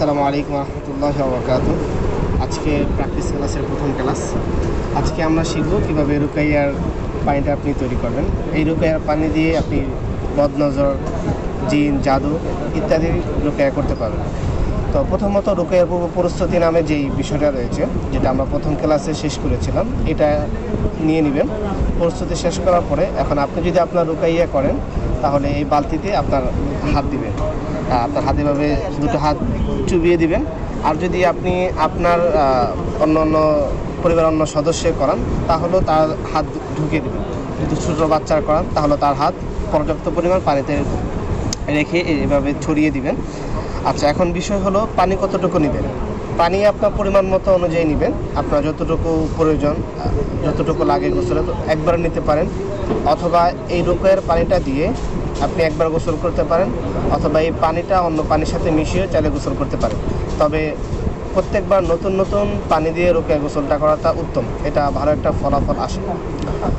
আসসালামু আলাইকুম রহমতুল্লাহ বরকাত আজকে প্র্যাকটিস ক্লাসের প্রথম ক্লাস আজকে আমরা শিখব কীভাবে রুকাইয়ার পানিটা আপনি তৈরি করবেন। এই রুকাইয়ার পানি দিয়ে আপনি বদনজর, জিন, জাদু ইত্যাদি রুকাইয়া করতে পারবেন। তো প্রথমত রুকাইয়ার পূর্ব প্রস্তুতি নামে যেই বিষয়টা রয়েছে, যেটা আমরা প্রথম ক্লাসে শেষ করেছিলাম, এটা নিয়ে নেবেন। প্রস্তুতি শেষ করার পরে এখন আপনি যদি আপনার রুকাইয়া করেন, তাহলে এই বালতিতে আপনার হাত দিবেন। আপনার হাতে ভাবে দুটো হাত চুবিয়ে দিবেন। আর যদি আপনি আপনার অন্য অন্য পরিবারের অন্য সদস্য করান তাহলেও তার হাত ঢুকিয়ে দেবেন। যদি ছোটো বাচ্চার করান, তাহলে তার হাত পর্যাপ্ত পরিমাণ পানিতে রেখে এভাবে ছড়িয়ে দিবেন। আচ্ছা এখন বিষয় হলো পানি কতটুকু নেবেন? পানি আপনার পরিমাণ মতো অনুযায়ী নেবেন। আপনার যতটুকু প্রয়োজন যতটুকু লাগে গোসলে, একবার নিতে পারেন। অথবা এই রোগের পানিটা দিয়ে আপনি একবার গোসল করতে পারেন, অথবা এই পানিটা অন্য পানির সাথে মিশিয়ে চাইলে গোসল করতে পারেন। তবে প্রত্যেকবার নতুন নতুন পানি দিয়ে রোকেয়া গোসলটা করাটা উত্তম। এটা ভালো একটা ফলাফল আসে।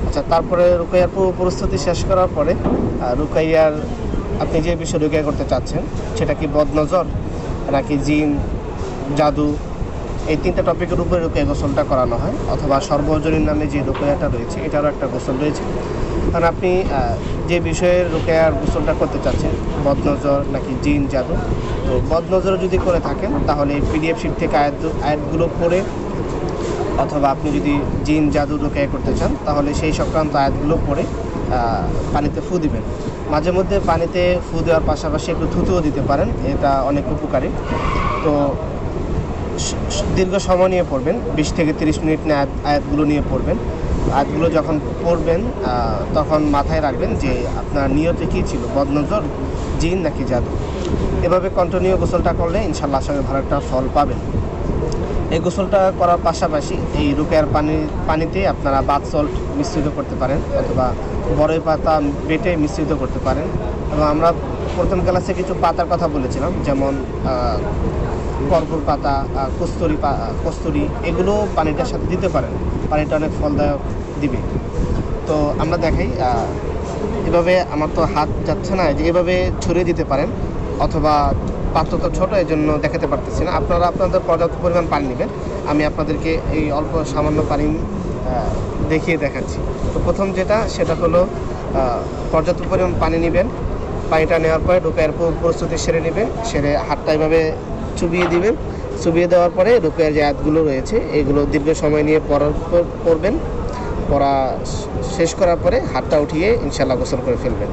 আচ্ছা তারপরে রুকাইয়ার পূর্ব প্রস্তুতি শেষ করার পরে রুকাইয়ার আপনি যে বিষয়ে রুকাইয়া করতে চাচ্ছেন, সেটা কি বদনজর নাকি জিন, জাদু? এই তিনটা টপিকের উপরে রুকাইয়া গোসলটা করানো হয়, অথবা সর্বজনীন নামে যে রুকাইয়াটা রয়েছে, এটারও একটা গোসল রয়েছে। কারণ আপনি যে বিষয়ের রুকাইয়ার গোসলটা করতে চাচ্ছেন, বদনজর নাকি জিন জাদু, তো বদনজর যদি করে থাকেন, তাহলে পিডিএফ শিট থেকে আয়াত আয়াতগুলো পড়ে, অথবা আপনি যদি জিন জাদু রোকেয়া করতে চান, তাহলে সেই সংক্রান্ত আয়াতগুলো পড়ে পানিতে ফু দিবেন। মাঝে মধ্যে পানিতে ফু দেওয়ার পাশাপাশি একটু থুতুও দিতে পারেন, এটা অনেক উপকারী। তো দীর্ঘ সময় নিয়ে পড়বেন, বিশ থেকে তিরিশ মিনিট আয়াতগুলো নিয়ে পড়বেন। আয়াতগুলো যখন পড়বেন তখন মাথায় রাখবেন যে আপনার নিয়তে কী ছিল, বদনজর, জিন নাকি জাদু। এভাবে কন্টিনিউ গোসলটা করলে ইনশাল্লাহ সঙ্গে ভালো একটা ফল পাবেন। এই গোসলটা করার পাশাপাশি এই রুকেয়ার পানি, পানিতে আপনারা বাথ সল্ট মিশ্রিত করতে পারেন অথবা বড়ই পাতা বেটে মিশ্রিত করতে পারেন। এবং আমরা প্রথম ক্লাসে কিছু পাতার কথা বলেছিলাম, যেমন কর্পূর পাতা কস্তুরি পা, কস্তুরি, এগুলো পানিটার সাথে দিতে পারেন। পানিটা অনেক ফলদায়ক। দিবে। তো আমরা দেখাই এভাবে আমার তো হাত যাচ্ছে না যে এভাবে ছড়িয়ে দিতে পারেন, অথবা পাত্র তো ছোটো এই জন্য দেখাতে পারতেছি না। আপনারা আপনাদের পর্যাপ্ত পরিমাণ পানি নেবেন। আমি আপনাদেরকে এই অল্প সামান্য পানি দেখিয়ে দেখাচ্ছি। তো প্রথম যেটা, সেটা হলো পর্যাপ্ত পরিমাণ পানি নেবেন। পানিটা নেওয়ার পরে ঢোকায়ের প্রস্তুতি সেরে নেবেন। সেরে হাতটা এভাবে চুবিয়ে দিবেন। চুবিয়ে দেওয়ার পরে ঢোকায়ের যে হাতগুলো রয়েছে, এগুলো দীর্ঘ সময় নিয়ে পর- পড়বেন। পড়া শেষ করার পরে হাতটা উঠিয়ে ইনশাল্লাহ গোসল করে ফেলবেন।